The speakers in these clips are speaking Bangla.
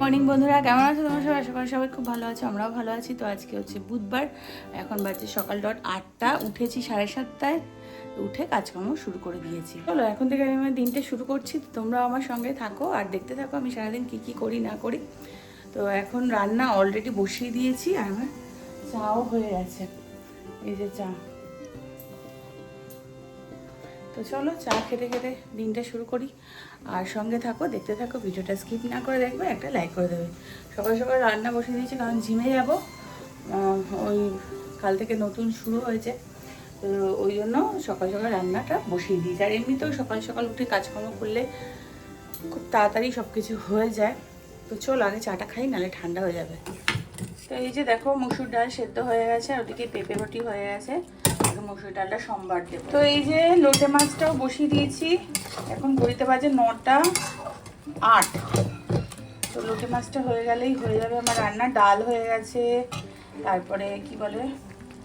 মর্নিং বন্ধুরা। কেমন আছো তোমার সবাই সকাল সবাই খুব ভালো আছো, আমরাও ভালো আছি। তো আজকে হচ্ছে বুধবার, এখন বাজে সকাল ডট আটটা, উঠেছি সাড়ে সাতটায় উঠে কাজকর্ম শুরু করে দিয়েছি। চলো, এখন থেকে আমি আমার দিনটা শুরু করছি, তো তোমরা আমার সঙ্গে থাকো আর দেখতে থাকো আমি সারাদিন কি কি করি না করি। তো এখন রান্না অলরেডি বসিয়ে দিয়েছি, আর আমার চাও হয়ে গেছে। এই যে চা। তো চলো চা খেতে খেতে দিনটা শুরু করি। আর সঙ্গে থাকো, দেখতে থাকো, ভিডিওটা স্কিপ না করে দেখবে, একটা লাইক করে দেবে। সকাল সকাল রান্না বসে দিয়েছি, কারণ জিমে যাব। ওই কাল থেকে নতুন শুরু হয়েছে। তো ওই জন্য সকাল সকাল রান্নাটা বসিয়ে দিয়েছি। আর এমনিতেও সকাল সকাল উঠে কাজকর্ম করলে খুব তাড়াতাড়ি সব কিছু হয়ে যায়। তো চল আগে চাটা খাই, নাহলে ঠান্ডা হয়ে যাবে। তো এই যে দেখো, মুসুর ডাল সেদ্ধ হয়ে গেছে, আর ওদিকে পেঁপে রুটি হয়ে গেছে। এখন মুসুর ডালটা সোমবার দেবো। তো এই যে লোটে মাছটাও বসিয়ে দিয়েছি, এখন ঘড়িতে বাজে নটা আট। তো লোটে মাছটা হয়ে গেলেই হয়ে যাবে আমার রান্না, ডাল হয়ে গেছে, তারপরে কি বলে,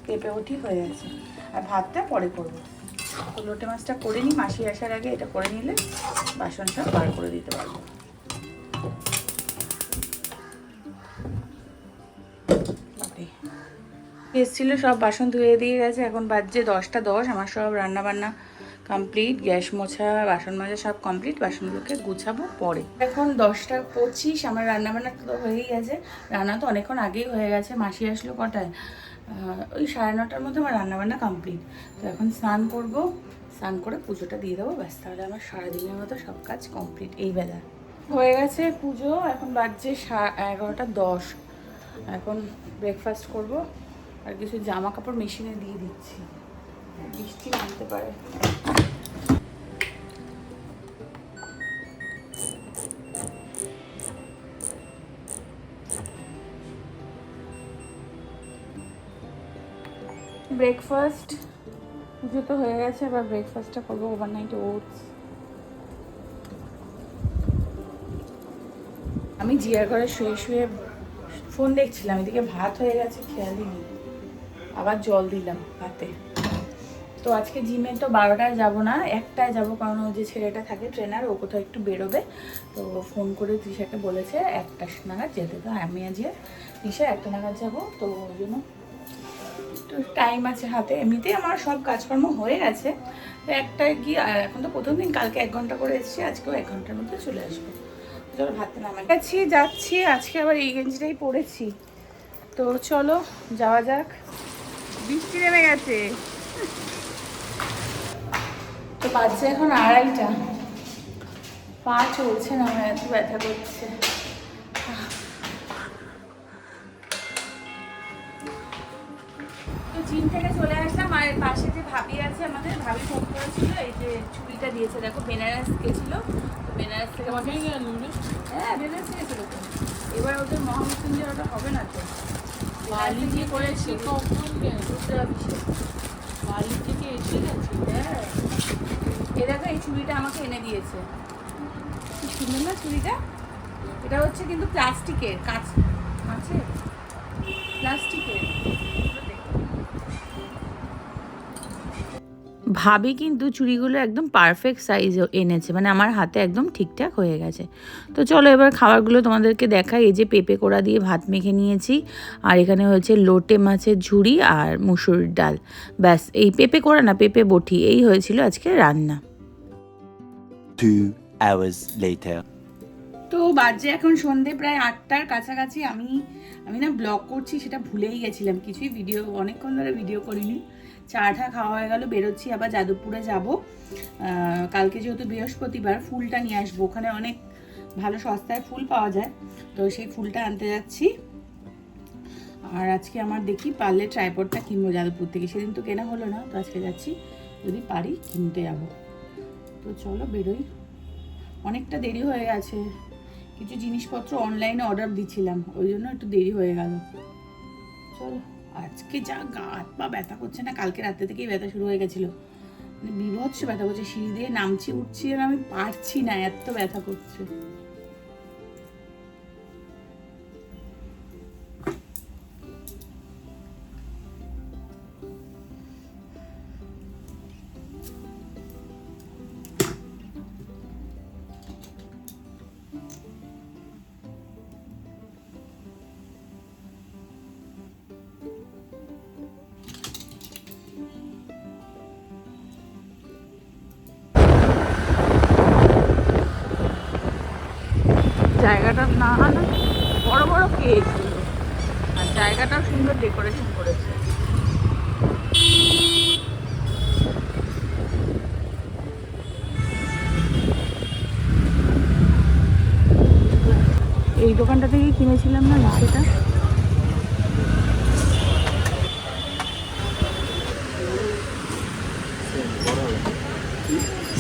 পেঁপে উঠি হয়ে গেছে। আর ভাতটা পরে করব। তো লোটে মাছটা করে নিই, মাসি আসার আগে এটা করে নিলে বাসনটা বার করে দিতে পারব। এসেছিল, সব বাসন ধুয়ে দিয়ে গেছে। এখন বাজছে দশটা দশ, আমার সব রান্না বান্না কমপ্লিট গ্যাস মোছা, বাসন মাজা সব কমপ্লিট বাসনগুলোকে গুছাবো পরে। এখন দশটা পঁচিশ, আমার রান্না বান্না তো হয়েই গেছে। রান্না তো অনেকক্ষণ আগেই হয়ে গেছে, মাসি আসলো কটায়? ওই সাড়ে নটার মধ্যে আমার রান্না বান্না কমপ্লিট তো এখন স্নান করব, স্নান করে পুজোটা দিয়ে দেবো, ব্যাস, তাহলে আমার সারাদিনের মতো সব কাজ কমপ্লিট এই বেলা। হয়ে গেছে পুজো, এখন বাজছে সা- এগারোটা দশ। এখন ব্রেকফাস্ট করব। আর কিছু জামা কাপড় মেশিনে দিয়ে দিচ্ছি। বৃষ্টি নামতে পারে। ব্রেকফাস্ট পুজো তো হয়ে গেছে এবার ব্রেকফাস্টটা করব ওভারনাইট ওটস আমি জিয়ার ঘরে শুয়ে শুয়ে ফোন দেখছিলাম এদিকে ভাত হয়ে গেছে খেয়ালই নেই। আবার জল দিলাম হাতে। তো আজকে জিমে তো বারোটায় যাব না, একটায় যাব কারণ ওই যে ছেলেটা থাকে ট্রেনার ও কোথাও একটু বেরোবে। তো ফোন করে তৃষাকে বলেছে, একটা নাগাদ যেতে তো আমি আজকে তৃষা একটা নাগাদ যাব। তো ওই জন্য একটু টাইম আছে হাতে। এমনিতেই আমার সব কাজকর্ম হয়ে গেছে। তো একটায় গিয়ে এখন তো প্রথম দিন, কালকে এক ঘণ্টা করে এসেছি, আজকেও এক ঘণ্টার মধ্যে চলে আসব। চলো ভাতটা নামাই। যাচ্ছি যাচ্ছি, আজকে আবার এই গেঞ্জিটাই পরেছি। তো চলো, যাওয়া যাক। বৃষ্টি নেমে গেছে। তো বাজছে এখন আড়াইটা। পা চলছে না আমার এত ব্যথা করছে। তো জিম থেকে চলে আসলাম আর পাশে যে ভাবি আছে আমাদের ভাবি ফোন করেছিল এই যে ছুরিটা দিয়েছে। দেখো বেনারস গেছিল। তো বেনারস থেকে? হ্যাঁ বেনারস গেছিল। তো এবার ওদের মহামৃত্যুঞ্জয় ওটা হবে না তো? বালি দিয়ে করেছি কখন বালি থেকে এসে গেছে। হ্যাঁ। এ দেখো, এই ছুরিটা আমাকে এনে দিয়েছে। কি সুন্দর না ছুরিটা এটা হচ্ছে কিন্তু প্লাস্টিকের, কাঁচ আছে প্লাস্টিকের। ভাবি কিন্তু চুড়িগুলো একদম পারফেক্ট সাইজ এনেছে মানে আমার হাতে একদম ঠিকঠাক হয়ে গেছে। তো চলো এবার খাবারগুলো তোমাদেরকে দেখাই এই যে পেঁপে কোড়া দিয়ে ভাত মেখে নিয়েছি আর এখানে হয়েছে লোটে মাছের ঝুড়ি আর মুসুর ডাল। ব্যাস এই পেঁপে কোড়া না পেঁপে বটি এই হয়েছিল আজকে রান্না। তো বাজে এখন সন্ধে প্রায় আটটার কাছাকাছি আমি আমি না ব্লগ করছি সেটা ভুলেই গেছিলাম কিছুই ভিডিও অনেকক্ষণ ধরে ভিডিও করিনি। চাটা খাওয়া হয়ে গেল, বেরোচ্ছি আবার যাদবপুরে যাব। কালকে যেহেতু বৃহস্পতিবার, ফুলটা নিয়ে আসব। ওখানে অনেক ভালো সস্তায় ফুল পাওয়া যায়, তো সেই ফুলটা আনতে যাচ্ছি। আর আজকে আমার দেখি পারলে ট্রাইপডটা কিনবো যাদবপুর থেকে। সেদিন তো কেনা হলো না, তো আজকে যাচ্ছি। যদি পারি কিনতে যাব। তো চলো বেরোই। অনেকটা দেরি হয়ে গেছে। কিছু জিনিসপত্র অনলাইনে অর্ডার দিছিলাম, ওই জন্য একটু দেরি হয়ে গেল। চলো। আজকে যা গাত পা ব্যথা করছে না, কালকে রাতে থেকেই ব্যথা শুরু হয়ে গেছিল। মানে বিভৎস ব্যথা করছে, সিঁড়ি দিয়ে নামছি, উঠছি, আর আমি পারছি না, এত ব্যথা করছে। জায়গাটার না বড় বড় কেক আর জায়গাটাও সুন্দর ডেকোরেশন করেছে। এই দোকানটা থেকেই কিনেছিলাম না সেটা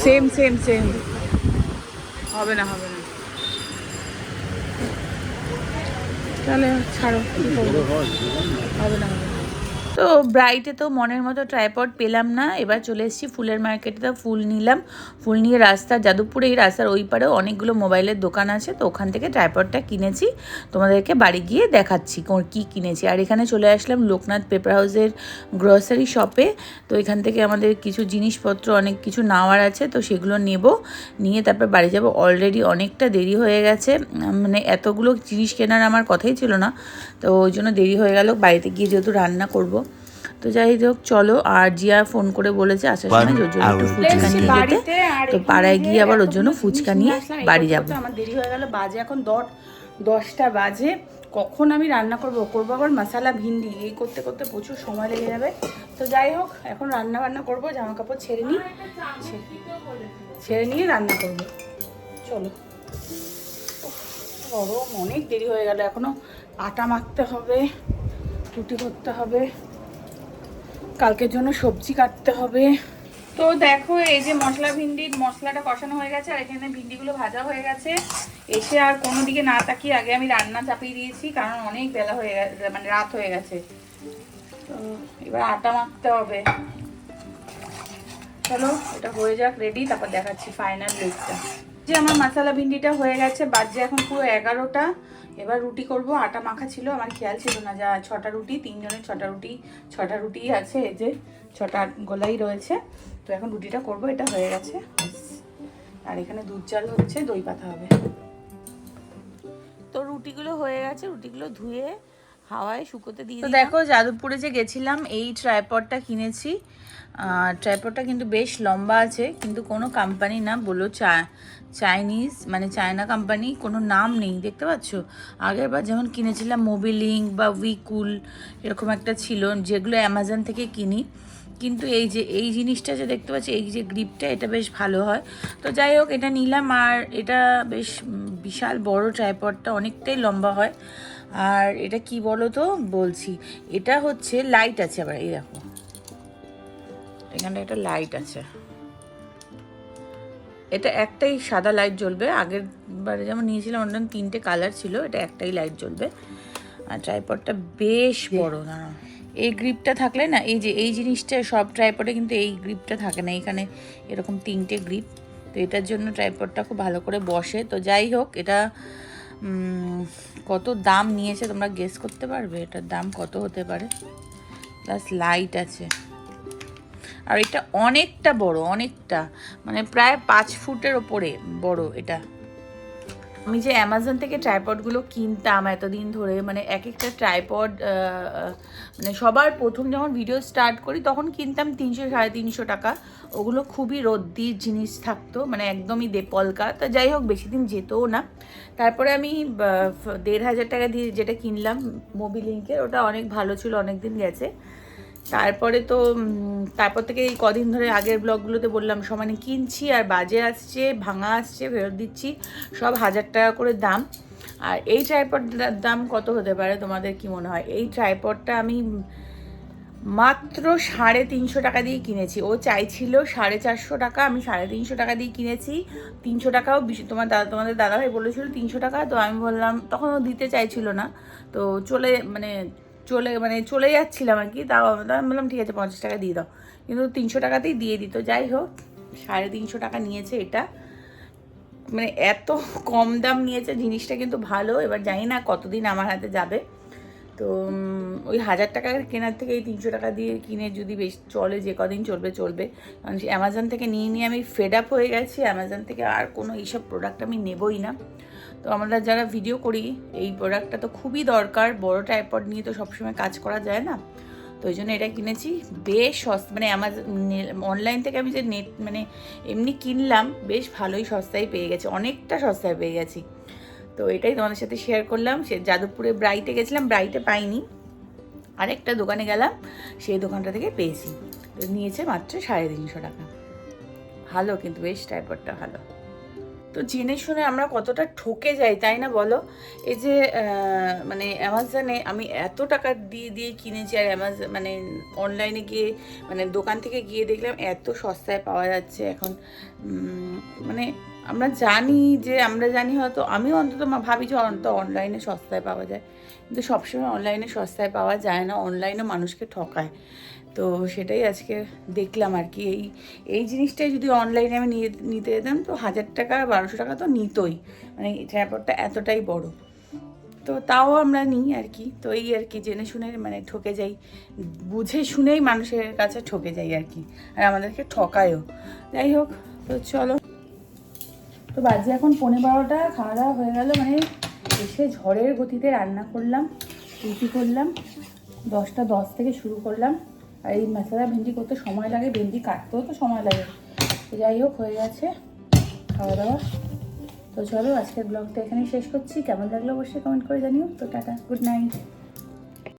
সেম সেম সেম হবে না হবে না। তাহলে ছাড়ো হবে না। তো ব্রাইটে তো মনের মতো ট্রাইপড পেলাম না। এবার চলে এসেছি ফুলের মার্কেটে তো ফুল নিলাম। ফুল নিয়ে রাস্তা যাদবপুরে এই রাস্তার ওই পারেও অনেকগুলো মোবাইলের দোকান আছে। তো ওখান থেকে ট্রাইপডটা কিনেছি। তোমাদেরকে বাড়ি গিয়ে দেখাচ্ছি কি কিনেছি। আর এখানে চলে আসলাম লোকনাথ পেপার হাউসের গ্রসারি শপে তো এখান থেকে আমাদের কিছু জিনিসপত্র, অনেক কিছু নেওয়ার আছে। তো সেগুলো নেব। নিয়ে তারপর বাড়ি যাব। অলরেডি অনেকটা দেরি হয়ে গেছে। মানে এতগুলো জিনিস কেনার আমার কথাই ছিল না। তো ওই জন্য দেরি হয়ে গেল বাড়িতে গিয়ে যেহেতু রান্না করব। তো যাই হোক চলো আর জিয়া ফোন করে বলেছে আসার সময় ওর জন্য একটু ফুচকা নিয়ে যেতে। তো পাড়ায় গিয়ে আবার ওর জন্য ফুচকা নিয়ে বাড়ি যাব। আমার দেরি হয়ে গেল বাজে এখন দশ দশটা বাজে। কখন আমি রান্না করব? করব আবার মশালা ভিন্ডি এই করতে করতে প্রচুর সময় লেগে যাবে। তো যাই হোক এখন রান্না বান্না করব জামা কাপড় ছেড়ে নিই। ছেড়ে নিয়ে রান্না করব। চলো। গরম অনেক দেরি হয়ে গেল এখনও। আটা মাখতে হবে, রুটি করতে হবে, কালকের জন্য সবজি কাটতে হবে। তো দেখো, এই যে মশলা ভিন্ডির মশলাটা কষানো হয়ে গেছে, আর এখানে ভিন্ডিগুলো ভাজা হয়ে গেছে। এসে আর কোনো দিকে না তাকিয়ে আগে আমি রান্না চাপিয়ে দিয়েছি, কারণ অনেক বেলা হয়ে গেছে মানে রাত হয়ে গেছে। তো এবার আটা মাখতে হবে। চলো, এটা হয়ে যাক রেডি তারপর দেখাচ্ছি ফাইনাল লুকটা যে আমার মশলা ভিন্ডিটা হয়ে গেছে, বাজে এখন পুরো এগারোটা। এবার রুটি করব। আটা মাখা ছিল, আমার খেয়াল ছিল না যা ছটা রুটি, তিনজনের ছটা রুটি ছটা রুটি আছে, এই যে ছটা গোলাই রয়েছে। তো এখন রুটিটা করব, এটা হয়ে গেছে। আর এখানে দুধ চাল হচ্ছে, দই পাতা হবে। তো রুটিগুলো হয়ে গেছে, রুটিগুলো ধুয়ে হাওয়ায় শুকোতে দিয়ে তো দেখো যাদবপুরে যে গেছিলাম এই ট্রাইপডটা কিনেছি। ট্রাইপডটা কিন্তু বেশ লম্বা আছে কিন্তু কোনো কোম্পানি না বলো চা চাইনিজ মানে চায়না কোম্পানি কোনো নাম নেই দেখতে পাচ্ছ? আগের বার যেমন কিনেছিলাম মোবিলিঙ্ক বা উইকুল এরকম একটা ছিল যেগুলো অ্যামাজন থেকে কিনি। কিন্তু এই যে এই জিনিসটা যে দেখতে পাচ্ছি এই যে গ্রিপটা এটা বেশ ভালো হয়। তো যাই হোক এটা নিলাম আর এটা বেশ বিশাল বড় ট্রাইপডটা অনেকটাই লম্বা হয়। আর এটা কি বলো তো বলছি এটা হচ্ছে লাইট আছে আবার এই দেখো। এখানে একটা লাইট আছে। এটা একটাই সাদা লাইট জ্বলবে। আগের বারে যেমন নিয়েছিলাম ওটা তিনটে কালার ছিল এটা একটাই লাইট জ্বলবে। আর ট্রাইপডটা বেশ বড় দাঁড়াও। এই গ্রিপটা থাকলে না এই যে এই জিনিসটা সব ট্রাইপডে কিন্তু এই গ্রিপটা থাকে না। এখানে এরকম তিনটে গ্রিপ তো এটার জন্য ট্রাইপডটা খুব ভালো করে বসে। তো যাই হোক এটা কত দাম নিয়েছে তোমরা গেস করতে পারবে? এটার দাম কত হতে পারে? প্লাস লাইট আছে। আর এটা অনেকটা বড়, অনেকটা। মানে প্রায় পাঁচ ফুটের ওপরে বড় এটা। আমি যে অ্যামাজন থেকে ট্রাইপডগুলো কিনতাম এতদিন ধরে মানে এক একটা ট্রাইপড মানে সবার প্রথম যখন ভিডিও স্টার্ট করি, তখন কিনতাম তিনশো, সাড়ে তিনশো টাকা। ওগুলো খুবই রদ্দির জিনিস থাকতো মানে একদমই দেপলকা। তা যাই হোক বেশি দিন যেতও না। তারপরে আমি দেড় হাজার টাকা দিয়ে যেটা কিনলাম মোবিলিঙ্কের ওটা অনেক ভালো ছিল অনেক দিন গেছে। তারপরে তো তারপর থেকে এই কদিন ধরে আগের ব্লগগুলোতে বললাম, সমানে কিনছি আর বাজে আসছে, ভাঙা আসছে, ফেরত দিচ্ছি, সব হাজার টাকা করে দাম। আর এই ট্রাইপডটার দাম কত হতে পারে, তোমাদের কি মনে হয়? এই ট্রাইপডটা আমি মাত্র সাড়ে তিনশো টাকা দিয়ে কিনেছি। ও চাইছিল সাড়ে চারশো টাকা, আমি সাড়ে তিনশো টাকা দিয়ে কিনেছি। তিনশো টাকাও তোমার দাদা তোমাদের দাদাভাই বলেছিল তিনশো টাকা, তো আমি বললাম, তখন ও দিতে চাইছিল না। তো চলে মানে চলে মানে চলে যাচ্ছিলাম আর কি, তাও আমি বললাম, ঠিক আছে, পঞ্চাশ টাকা দিয়ে দাও। কিন্তু তিনশো টাকাতেই দিয়ে দিত। যাই হোক, সাড়ে তিনশো টাকা নিয়েছে এটা। মানে এত কম দাম নিয়েছে, জিনিসটা কিন্তু ভালো। এবার জানি না কতদিন আমার হাতে যাবে। তো ওই হাজার টাকার কেনার থেকে এই তিনশো টাকা দিয়ে কিনে যদি বেশ চলে, যে কদিন চলবে চলবে। কারণ অ্যামাজন থেকে নিয়ে নিয়ে আমি ফেড আপ হয়ে গেছি। অ্যামাজন থেকে আর কোনো এইসব প্রোডাক্ট আমি নেবই না। তো আমরা যারা ভিডিও করি, এই প্রোডাক্টটা তো খুবই দরকার। বড় টাইপড নিয়ে তো সবসময় কাজ করা যায় না। তো ওই জন্য এটা কিনেছি। বেশ সস্তা মানে অ্যামাজন অনলাইন থেকে আমি যে নেট মানে এমনি কিনলাম, বেশ ভালোই সস্তায় পেয়ে গেছি। অনেকটা সস্তায় পেয়ে গেছি। তো এটাই তোমাদের সাথে শেয়ার করলাম। সে যাদবপুরে ব্রাইটে গেছিলাম ব্রাইটে পাইনি। আরেকটা দোকানে গেলাম, সেই দোকানটা থেকে পেয়েছি। নিয়েছে মাত্র সাড়ে তিনশো টাকা। ভালো কিন্তু, বেশ টাইপরটা ভালো। তো জেনে শুনে আমরা কতটা ঠকে যাই, তাই না বলো? এই যে মানে অ্যামাজনে আমি এত টাকা দিয়ে দিয়ে কিনেছি আর অ্যামাজন মানে অনলাইনে গিয়ে মানে দোকান থেকে গিয়ে দেখলাম এত সস্তায় পাওয়া যাচ্ছে এখন। মানে আমরা জানি যে, আমরা জানি হয়তো আমি অন্তত ভাবি যে অন্তত অনলাইনে সস্তায় পাওয়া যায়। কিন্তু সবসময় অনলাইনে সস্তায় পাওয়া যায় না অনলাইনও মানুষকে ঠকায়। তো সেটাই আজকে দেখলাম আর কি। এই এই জিনিসটাই যদি অনলাইনে আমি নিতে যেতাম তো হাজার টাকা, বারোশো টাকা তো নিতই। মানে ট্র্যাপরটা এতটাই বড়। তো তাও আমরা নিই আর কি। তো এই আর কি, জেনে শুনে মানে ঠকে যাই। বুঝে শুনেই মানুষের কাছে ঠকে যাই আর কি। আর আমাদেরকে ঠকায়ও। যাই হোক, তো চলো। তো বাজে এখন পনেরো বারোটা, খাওয়া দাওয়া হয়ে গেল মানে এসে ঝড়ের গতিতে রান্না করলাম, রুটি করলাম, দশটা দশ থেকে শুরু করলাম। আর এই মশলা ভেন্ডি করতে সময় লাগে, ভেন্ডি কাটতেও তো সময় লাগে। যাই হোক, হয়ে গেছে খাওয়া দাওয়া তো চলো, আজকের ব্লগটা এখানেই শেষ করছি। কেমন লাগল অবশ্যই কমেন্ট করে জানিও। তো টাটা, গুড নাইট।